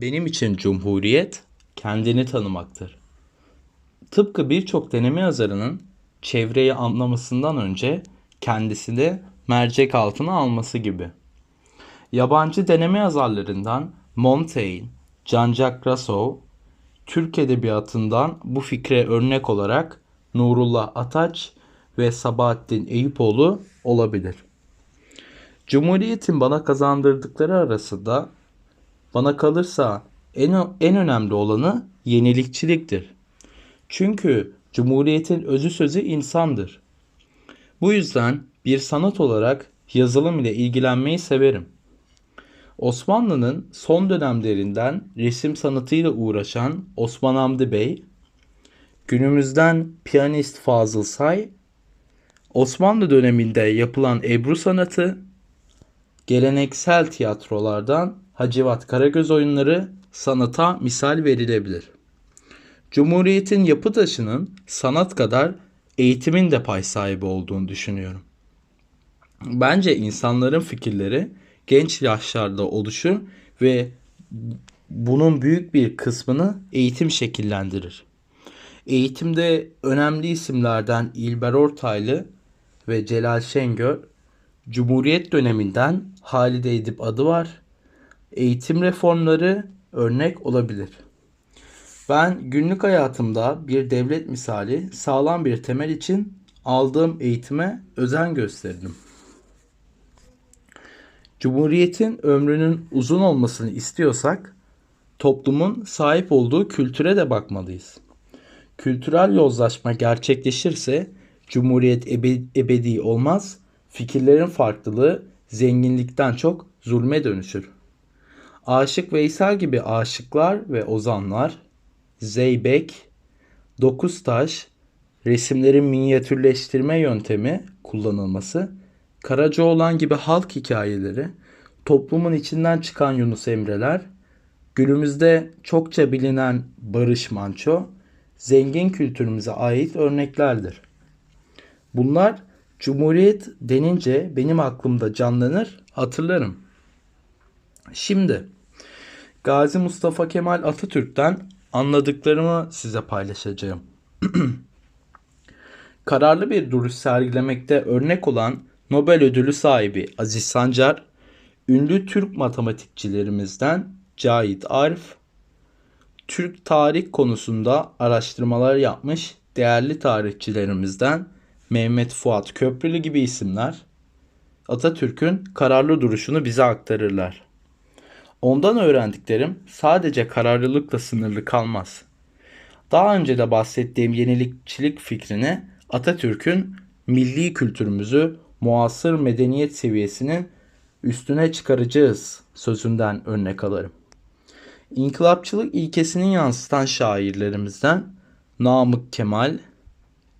Benim için cumhuriyet kendini tanımaktır. Tıpkı birçok deneme yazarının çevreyi anlamasından önce kendisini mercek altına alması gibi. Yabancı deneme yazarlarından Montaigne, Jean-Jacques Rousseau, Türk edebiyatından bu fikre örnek olarak Nurullah Ataç ve Sabahattin Eyüpoğlu olabilir. Cumhuriyetin bana kazandırdıkları arasında bana kalırsa en, en önemli olanı yenilikçiliktir. Çünkü Cumhuriyetin özü sözü insandır. Bu yüzden bir sanat olarak yazılım ile ilgilenmeyi severim. Osmanlı'nın son dönemlerinden resim sanatıyla uğraşan Osman Hamdi Bey, günümüzden piyanist Fazıl Say, Osmanlı döneminde yapılan Ebru sanatı, geleneksel tiyatrolardan Hacivat Karagöz oyunları sanata misal verilebilir. Cumhuriyetin yapı taşının sanat kadar eğitimin de pay sahibi olduğunu düşünüyorum. Bence insanların fikirleri genç yaşlarda oluşur ve bunun büyük bir kısmını eğitim şekillendirir. Eğitimde önemli isimlerden İlber Ortaylı ve Celal Şengör, Cumhuriyet döneminden Halide Edip adı var. Eğitim reformları örnek olabilir. Ben günlük hayatımda bir devlet misali sağlam bir temel için aldığım eğitime özen gösterdim. Cumhuriyetin ömrünün uzun olmasını istiyorsak toplumun sahip olduğu kültüre de bakmalıyız. Kültürel yozlaşma gerçekleşirse cumhuriyet ebe- ebedi olmaz, fikirlerin farklılığı zenginlikten çok zulme dönüşür. Aşık Veysel gibi aşıklar ve ozanlar, Zeybek, Dokuztaş, resimlerin minyatürleştirme yöntemi kullanılması, Karacaoğlan gibi halk hikayeleri, toplumun içinden çıkan Yunus Emre'ler, günümüzde çokça bilinen Barış Manço, zengin kültürümüze ait örneklerdir. Bunlar Cumhuriyet denince benim aklımda canlanır, hatırlarım. Şimdi Gazi Mustafa Kemal Atatürk'ten anladıklarımı size paylaşacağım. Kararlı bir duruş sergilemekte örnek olan Nobel ödülü sahibi Aziz Sancar, ünlü Türk matematikçilerimizden Cahit Arif, Türk tarih konusunda araştırmalar yapmış değerli tarihçilerimizden Mehmet Fuat Köprülü gibi isimler Atatürk'ün kararlı duruşunu bize aktarırlar. Ondan öğrendiklerim sadece kararlılıkla sınırlı kalmaz. Daha önce de bahsettiğim yenilikçilik fikrini Atatürk'ün milli kültürümüzü muasır medeniyet seviyesinin üstüne çıkaracağız sözünden örnek alırım. İnkılapçılık ilkesini yansıtan şairlerimizden Namık Kemal,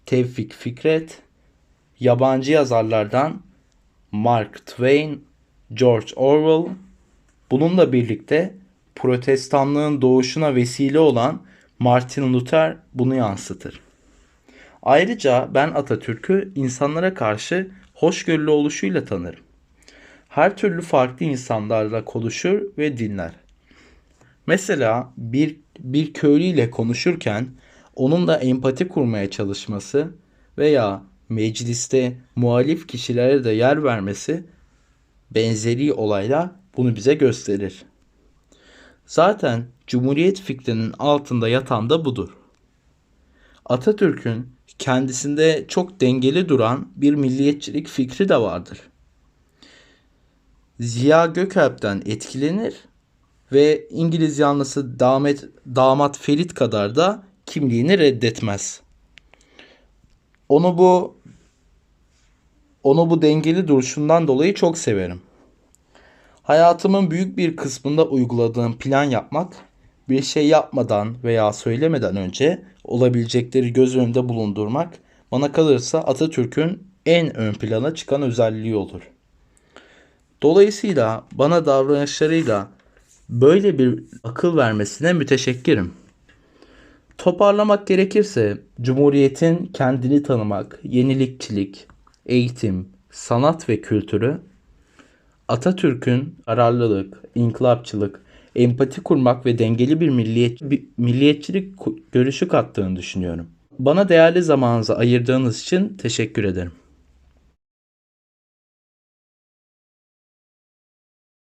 Tevfik Fikret, yabancı yazarlardan Mark Twain, George Orwell, bununla birlikte protestanlığın doğuşuna vesile olan Martin Luther bunu yansıtır. Ayrıca ben Atatürk'ü insanlara karşı hoşgörülü oluşuyla tanırım. Her türlü farklı insanlarla konuşur ve dinler. Mesela bir, bir köylüyle konuşurken onunla empati kurmaya çalışması veya mecliste muhalif kişilere de yer vermesi benzeri olaylar bunu bize gösterir. Zaten Cumhuriyet fikrinin altında yatan da budur. Atatürk'ün kendisinde çok dengeli duran bir milliyetçilik fikri de vardır. Ziya Gökalp'ten etkilenir ve İngiliz yanlısı damat, damat Ferit kadar da kimliğini reddetmez. Onu bu onu bu dengeli duruşundan dolayı çok severim. Hayatımın büyük bir kısmında uyguladığım plan yapmak, bir şey yapmadan veya söylemeden önce olabilecekleri göz önünde bulundurmak bana kalırsa Atatürk'ün en ön plana çıkan özelliği olur. Dolayısıyla bana davranışlarıyla böyle bir akıl vermesine müteşekkirim. Toparlamak gerekirse Cumhuriyet'in kendini tanımak, yenilikçilik, eğitim, sanat ve kültürü Atatürk'ün kararlılık, inkılapçılık empati kurmak ve dengeli bir, milliyet, bir milliyetçilik görüşü kattığını düşünüyorum. Bana değerli zamanınızı ayırdığınız için teşekkür ederim.